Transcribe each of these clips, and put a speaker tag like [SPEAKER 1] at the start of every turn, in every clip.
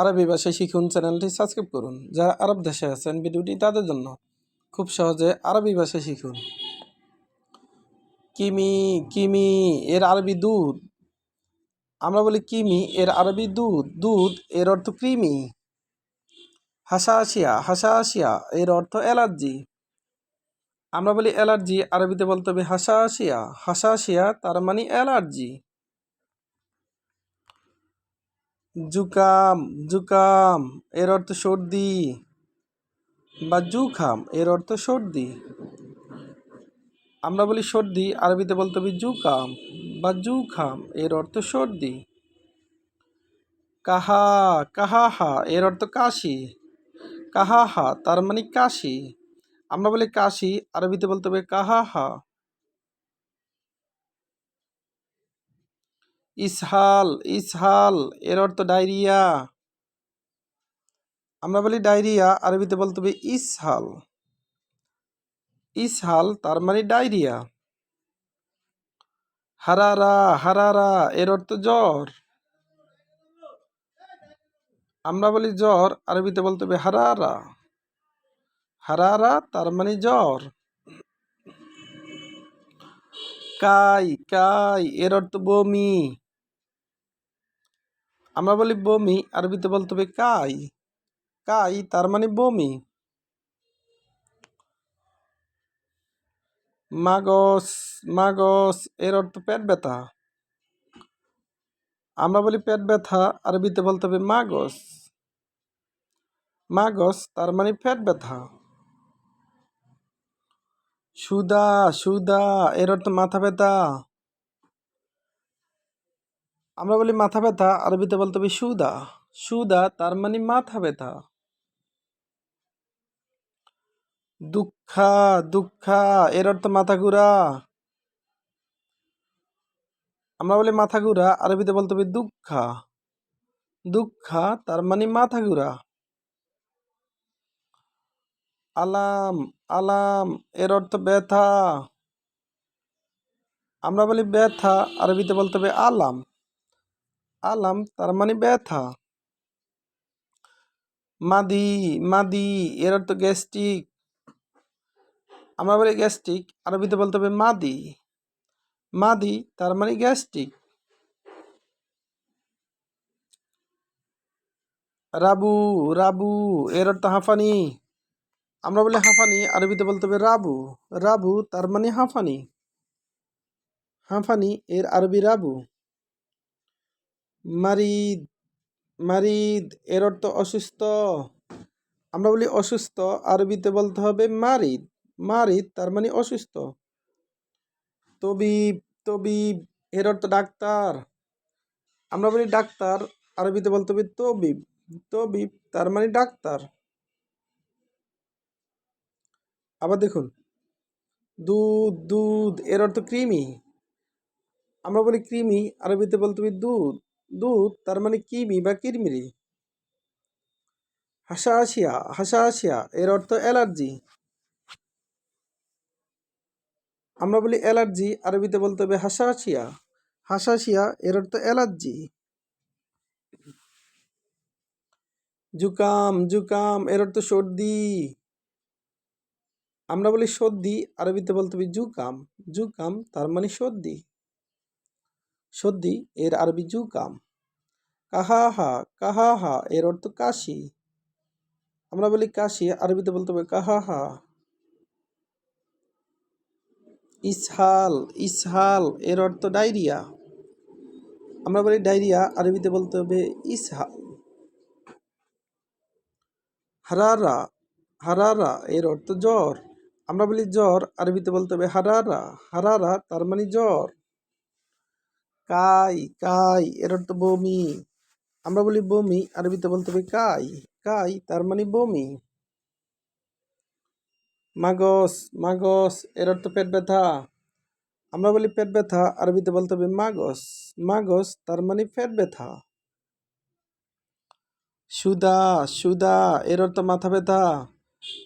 [SPEAKER 1] আরবি ভাষায় শিখুন চ্যানেলটি সাবস্ক্রাইব করুন। যারা আরব দেশে আছেন ভিডিওটি তাদের জন্য খুব সহজে আরবি ভাষায় শিখুন। কিমি কিমি, এর আরবি দুধ। আমরা বলি কিমি, এর আরবি দুধ। দুধ, এর অর্থ কৃমি। হাসাশিয়া হাসাশিয়া এর অর্থ অ্যালার্জি। আমরা বলি অ্যালার্জি, আরবিতে বলতে হবে হাসাশিয়া হাসাশিয়া তার মানে অ্যালার্জি। জুকাম জুকাম, এর অর্থ সর্দি। বা জুখাম, এর অর্থ সর্দি। আমরা বলি সর্দি, আরবিতে বলতে হবে জুকাম বা জুখাম, এর অর্থ সর্দি। কাহা, কাহাহা, এর অর্থ কাশি। কাহাহা, তার মানে কাশি। আমরা বলি কাশি, আরবিতে বলতে হবে কাহাহা। ইসহাল ইসহাল, এর অর্থ ডায়রিয়া। আমরা বলি ডায়রিয়া, আরবিতে বলতে হবে ইসহাল। ইসহাল তার মানে ডায়রিয়া। হারারা হারারা, এর অর্থ জ্বর। আমরা বলি জ্বর, আরবিতে বলতে হবে হারারা। হারারা তার মানে জ্বর। কাই কাই, এর অর্থ বমি। আমরা বলি বমি, আরবিতে বলতে হবে কাই। কাই, তার মানে বমি। মাগস মাগস, এর অর্থ পেট ব্যথা। আমরা বলি পেট ব্যথা, আরবিতে বলতে হবে মাগস। মাগস, তার মানে পেট ব্যথা। সুদা সুদা, এর অর্থ মাথা ব্যথা। আমরা বলি মাথা ব্যথা, আরবিতে বলতে হবে সুদা। সুদা তার মানে মাথা ব্যথা। দুঃখা দুঃখা, এর অর্থ মাথা ঘুরা। আমরা বলি মাথা ঘুরা, আরবিতে বলতে হবে দুঃখা। দুঃখা তার মানে মাথা ঘুরা। আলাম আলাম, এর অর্থ ব্যথা। আমরা বলি ব্যথা, আরবিতে বলতে হবে আলাম। আলাম, তার মানে ব্যথা। মাদি মাদি এর অর্থ গ্যাস্ট্রিক। আমরা বলি গ্যাস্ট্রিক, আরবিতে বলতে হবে মাদি। মাদি, তার মানে গ্যাস্ট্রিক। রাবু রাবু এর অর্থ হাঁফানি। আমরা বলি হাঁফানি, আরবিতে বলতে হবে রাবু। রাবু, তার মানে হাঁফানি। হাঁফানি, এর আরবি রাবু। মারিদ মারিদ, এর অর্থ অসুস্থ। আমরা বলি অসুস্থ, আরবিতে বলতে হবে মারিদ। মারিদ তার মানে অসুস্থ। তবিব তবিব, এর অর্থ ডাক্তার। আমরা বলি ডাক্তার, আরবিতে বলতে হবে তবিব। তবিব তার মানে ডাক্তার। আবার দেখুন, দুধ দুধ, এর অর্থ কৃমি। আমরা বলি কৃমি, আরবিতে বলতে হবে দুধ। দুধ, তার মানে কৃমি বা কিরমিরি? হাসা আসিয়া হাসা আসিয়া এর অর্থ অ্যালার্জি। আমরা বলি অ্যালার্জি, আরবিতে বলতে হবে হাসাশিয়া হাসাশিয়া এর অর্থ অ্যালার্জি। জুকাম জুকাম, এর অর্থ সর্দি। আমরা বলি সর্দি, আরবিতে বলতে হবে জুকাম। জুকাম, তার মানে সর্দি। সর্দি এর আরবি জুকাম। কাহাহা কাহাহা, এর অর্থ কাশি। আমরা বলি কাশি, আরবিতে বলতে হবে কাহাহা। ইসহাল ইসহাল, এর অর্থ ডায়রিয়া। আমরা বলি ডায়রিয়া, আরবিতে বলতে হবে ইসহাল। হারারা হারারা, এর অর্থ জ্বর। আমরা বলি জ্বর, আরবিতে বলতে হবে হারারা। হারারা, তার মানে জ্বর। কাই কাই এর অর্থ বমি। আমরা বলি বমি, আরবিতে বলতে হবে কাই কাই, তার মানে বমি। মাগস মাগস এর অর্থ পেট ব্যথা। আমরা বলি পেট ব্যথা, আরবিতে বলতে হবে মাগস। মাগস, তার মানে পেট ব্যথা। সুদা সুদা এর অর্থ মাথা ব্যথা।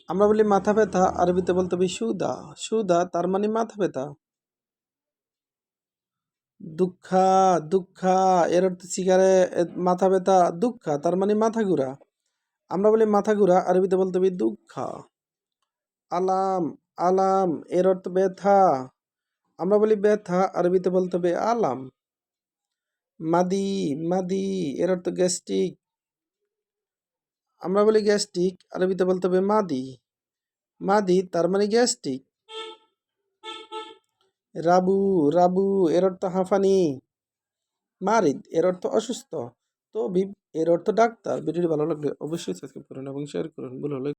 [SPEAKER 1] আমরা বলি মাথা ব্যথা, আরবিতে বলতে হবে সুদা। সুদা, তার মানে মাথা ব্যথা। দুঃখা দুঃখা এর অর্থ এ, মাথা ব্যথা দুঃখা তার মানে মাথা ঘুরা। আমরা বলি মাথা ঘুরা আরবিতে বলতে হবে দুঃখা। আলাম আলাম এর অর্থ ব্যথা। আমরা বলি ব্যথা আরবিতে বলতে হবে আলাম। মাদি মাদি এর অর্থ গ্যাস্ট্রিক। আমরা বলি গ্যাস্ট্রিক আরবিতে বলতে হবে মাদি। মাদি তার মানে গ্যাস্ট্রিক। রাবু রাবু এর অর্থ হাঁফানি। মারিদ এর অর্থ অসুস্থ। তো এর অর্থ ডাক্তার। ভিডিওটি ভালো লাগলে অবশ্যই সাবস্ক্রাইব করুন এবং শেয়ার করুন। ভুল হলে